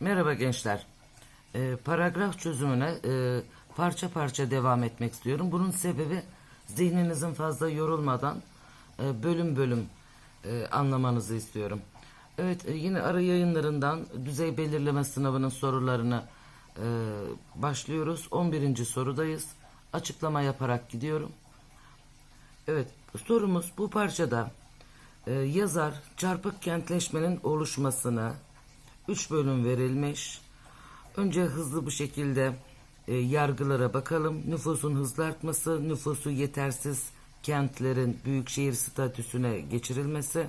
Merhaba gençler. Ee, paragraf çözümüne e, parça parça devam etmek istiyorum. Bunun sebebi zihninizin fazla yorulmadan e, bölüm bölüm e, anlamanızı istiyorum. Evet e, yine ara yayınlarından düzey belirleme sınavının sorularını e, başlıyoruz. 11. sorudayız. Açıklama yaparak gidiyorum. Evet sorumuz bu parçada e, yazar çarpık kentleşmenin oluşmasını 3 bölüm verilmiş. Önce hızlı bir şekilde e, yargılara bakalım. Nüfusun hızlı artması, nüfusu yetersiz kentlerin büyükşehir statüsüne geçirilmesi,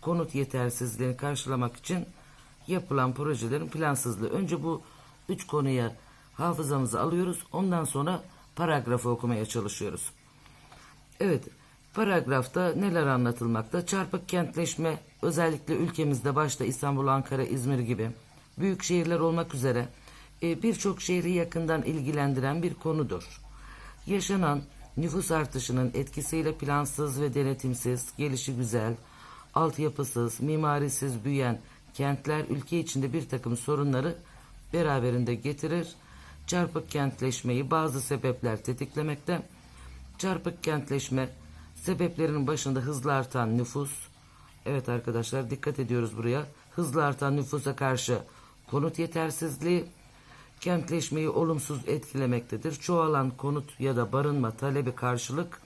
konut yetersizliğini karşılamak için yapılan projelerin plansızlığı. Önce bu üç konuya hafızamızı alıyoruz. Ondan sonra paragrafı okumaya çalışıyoruz. Evet, paragrafta neler anlatılmakta? Çarpık kentleşme özellikle ülkemizde başta İstanbul, Ankara, İzmir gibi büyük şehirler olmak üzere e, birçok şehri yakından ilgilendiren bir konudur. Yaşanan nüfus artışının etkisiyle plansız ve denetimsiz, gelişi güzel, altyapısız, mimarisiz büyüyen kentler ülke içinde bir takım sorunları beraberinde getirir. Çarpık kentleşmeyi bazı sebepler tetiklemekte. Çarpık kentleşme sebeplerinin başında hızlı artan nüfus. Evet arkadaşlar dikkat ediyoruz buraya. Hızlı artan nüfusa karşı konut yetersizliği kentleşmeyi olumsuz etkilemektedir. Çoğalan konut ya da barınma talebi karşılık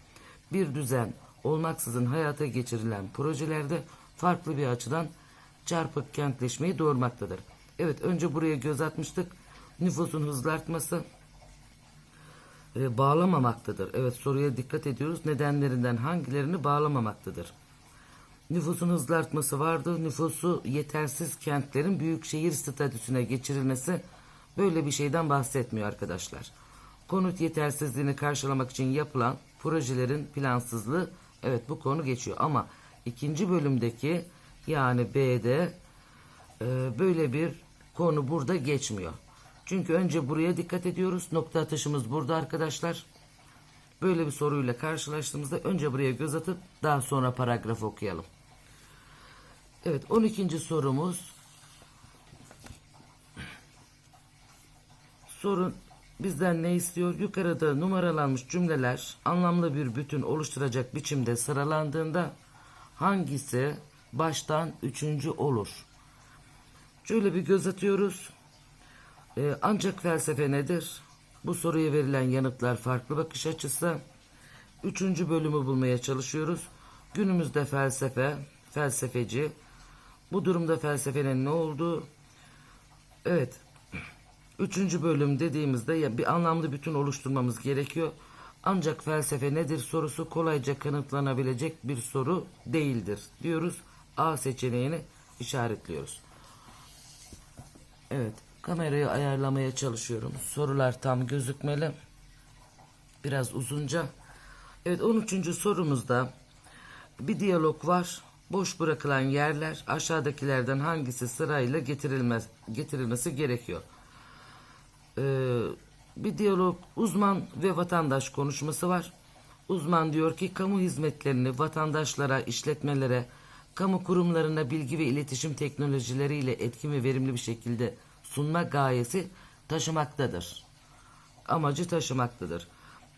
bir düzen olmaksızın hayata geçirilen projelerde farklı bir açıdan çarpık kentleşmeyi doğurmaktadır. Evet önce buraya göz atmıştık. Nüfusun hızlı artması e, bağlamamaktadır. Evet soruya dikkat ediyoruz. Nedenlerinden hangilerini bağlamamaktadır? Nüfusun hızlı artması vardı. Nüfusu yetersiz kentlerin büyük şehir statüsüne geçirilmesi böyle bir şeyden bahsetmiyor arkadaşlar. Konut yetersizliğini karşılamak için yapılan projelerin plansızlığı evet bu konu geçiyor ama ikinci bölümdeki yani B'de e, böyle bir konu burada geçmiyor. Çünkü önce buraya dikkat ediyoruz. Nokta atışımız burada arkadaşlar. Böyle bir soruyla karşılaştığımızda önce buraya göz atıp daha sonra paragraf okuyalım. Evet 12. sorumuz. Sorun bizden ne istiyor? Yukarıda numaralanmış cümleler anlamlı bir bütün oluşturacak biçimde sıralandığında hangisi baştan üçüncü olur? Şöyle bir göz atıyoruz. Ee, ancak felsefe nedir? Bu soruya verilen yanıtlar farklı bakış açısı. Üçüncü bölümü bulmaya çalışıyoruz. Günümüzde felsefe, felsefeci. Bu durumda felsefenin ne olduğu? Evet. Üçüncü bölüm dediğimizde ya bir anlamlı bütün oluşturmamız gerekiyor. Ancak felsefe nedir sorusu kolayca kanıtlanabilecek bir soru değildir diyoruz. A seçeneğini işaretliyoruz. Evet, kamerayı ayarlamaya çalışıyorum. Sorular tam gözükmeli. Biraz uzunca. Evet, 13. sorumuzda bir diyalog var. Boş bırakılan yerler aşağıdakilerden hangisi sırayla getirilmez, getirilmesi gerekiyor? Ee, bir diyalog uzman ve vatandaş konuşması var. Uzman diyor ki kamu hizmetlerini vatandaşlara, işletmelere, kamu kurumlarına bilgi ve iletişim teknolojileriyle etkin ve verimli bir şekilde sunma gayesi taşımaktadır. Amacı taşımaktadır.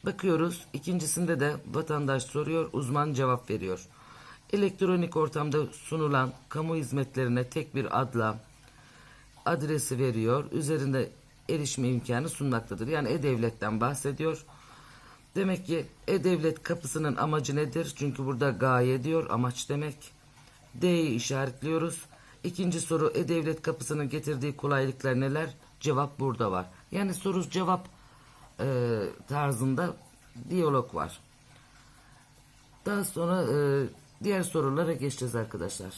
Bakıyoruz ikincisinde de vatandaş soruyor, uzman cevap veriyor. Elektronik ortamda sunulan kamu hizmetlerine tek bir adla adresi veriyor. Üzerinde erişme imkanı sunmaktadır. Yani E-Devlet'ten bahsediyor. Demek ki E-Devlet kapısının amacı nedir? Çünkü burada gaye diyor, amaç demek. D'yi işaretliyoruz. İkinci soru E-Devlet kapısının getirdiği kolaylıklar neler? Cevap burada var. Yani soru cevap e, tarzında diyalog var. Daha sonra e, diğer sorulara geçeceğiz arkadaşlar.